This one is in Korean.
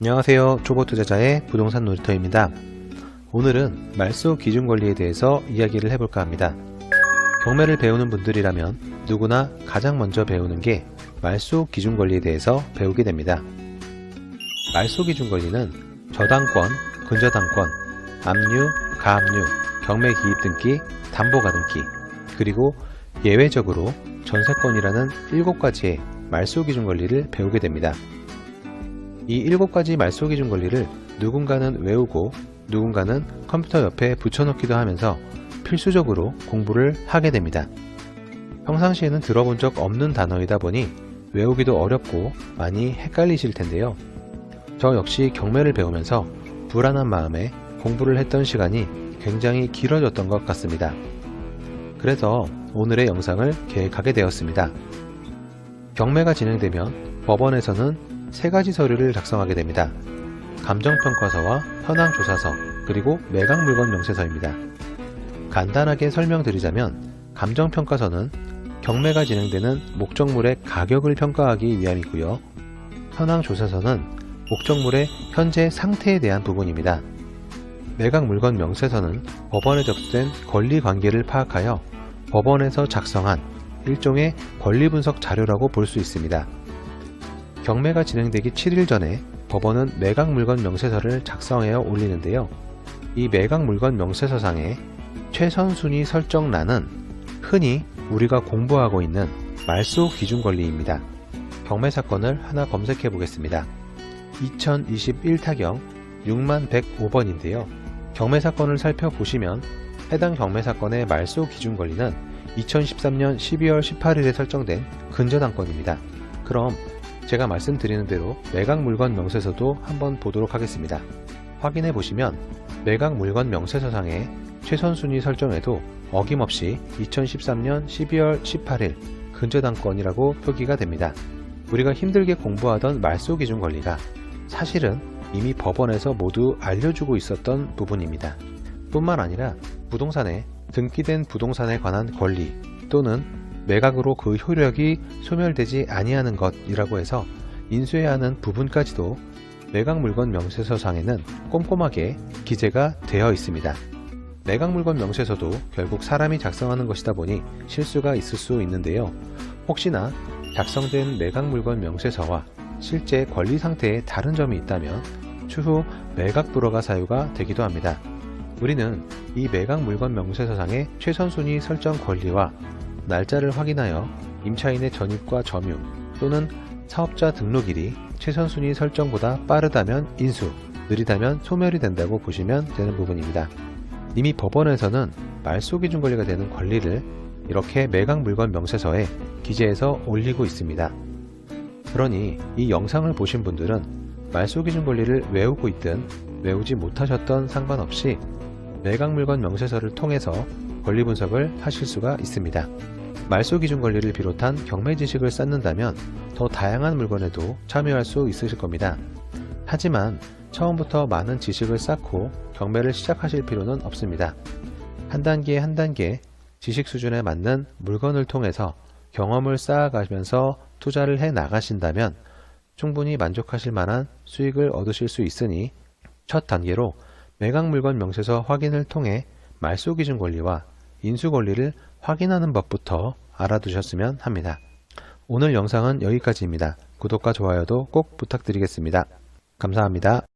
안녕하세요. 초보 투자자의 부동산 놀이터입니다. 오늘은 말소 기준 권리에 대해서 이야기를 해볼까 합니다. 경매를 배우는 분들이라면 누구나 가장 먼저 배우는 게 말소 기준 권리에 대해서 배우게 됩니다. 말소 기준 권리는 저당권, 근저당권, 압류, 가압류, 경매 기입 등기, 담보 가등기, 그리고 예외적으로 전세권이라는 7가지의 말소 기준 권리를 배우게 됩니다. 이 7가지 말소 기준 권리를 누군가는 외우고 누군가는 컴퓨터 옆에 붙여놓기도 하면서 필수적으로 공부를 하게 됩니다. 평상시에는 들어본 적 없는 단어이다 보니 외우기도 어렵고 많이 헷갈리실 텐데요. 저 역시 경매를 배우면서 불안한 마음에 공부를 했던 시간이 굉장히 길어졌던 것 같습니다. 그래서 오늘의 영상을 계획하게 되었습니다. 경매가 진행되면 법원에서는 세 가지 서류를 작성하게 됩니다. 감정평가서와 현황조사서, 그리고 매각물건 명세서입니다. 간단하게 설명드리자면 감정평가서는 경매가 진행되는 목적물의 가격을 평가하기 위함이고요. 현황조사서는 목적물의 현재 상태에 대한 부분입니다. 매각 물건 명세서는 법원에 접수된 권리 관계를 파악하여 법원에서 작성한 일종의 권리 분석 자료라고 볼 수 있습니다. 경매가 진행되기 7일 전에 법원은 매각 물건 명세서를 작성하여 올리는데요. 이 매각 물건 명세서상의 최선순위 설정란은 흔히 우리가 공부하고 있는 말소 기준 권리입니다. 경매 사건을 하나 검색해 보겠습니다. 2021 타경 6105번인데요. 경매 사건을 살펴보시면 해당 경매 사건의 말소 기준 권리는 2013년 12월 18일에 설정된 근저당권입니다. 그럼 제가 말씀드리는 대로 매각 물건 명세서도 한번 보도록 하겠습니다. 확인해 보시면 매각 물건 명세서상의 최선순위 설정에도 어김없이 2013년 12월 18일 근저당권이라고 표기가 됩니다. 우리가 힘들게 공부하던 말소 기준 권리가 사실은 이미 법원에서 모두 알려주고 있었던 부분입니다. 뿐만 아니라 부동산에 등기된 부동산에 관한 권리 또는 매각으로 그 효력이 소멸되지 아니하는 것이라고 해서 인수해야 하는 부분까지도 매각 물건 명세서상에는 꼼꼼하게 기재가 되어 있습니다. 매각 물건 명세서도 결국 사람이 작성하는 것이다 보니 실수가 있을 수 있는데요. 혹시나 작성된 매각 물건 명세서와 실제 권리 상태에 다른 점이 있다면 추후 매각 불허가 사유가 되기도 합니다. 우리는 이 매각 물건 명세서상의 최선순위 설정 권리와 날짜를 확인하여 임차인의 전입과 점유 또는 사업자 등록일이 최선순위 설정보다 빠르다면 인수, 느리다면 소멸이 된다고 보시면 되는 부분입니다. 이미 법원에서는 말소 기준 권리가 되는 권리를 이렇게 매각 물건 명세서에 기재해서 올리고 있습니다. 그러니 이 영상을 보신 분들은 말소 기준 권리를 외우고 있든 외우지 못하셨던 상관없이 매각 물건 명세서를 통해서 권리 분석을 하실 수가 있습니다. 말소 기준 권리를 비롯한 경매 지식을 쌓는다면 더 다양한 물건에도 참여할 수 있으실 겁니다. 하지만 처음부터 많은 지식을 쌓고 경매를 시작하실 필요는 없습니다. 한 단계 한 단계 지식 수준에 맞는 물건을 통해서 경험을 쌓아가면서 투자를 해 나가신다면 충분히 만족하실 만한 수익을 얻으실 수 있으니 첫 단계로 매각 물건 명세서 확인을 통해 말소 기준 권리와 인수 권리를 확인하는 법부터 알아두셨으면 합니다. 오늘 영상은 여기까지입니다. 구독과 좋아요도 꼭 부탁드리겠습니다. 감사합니다.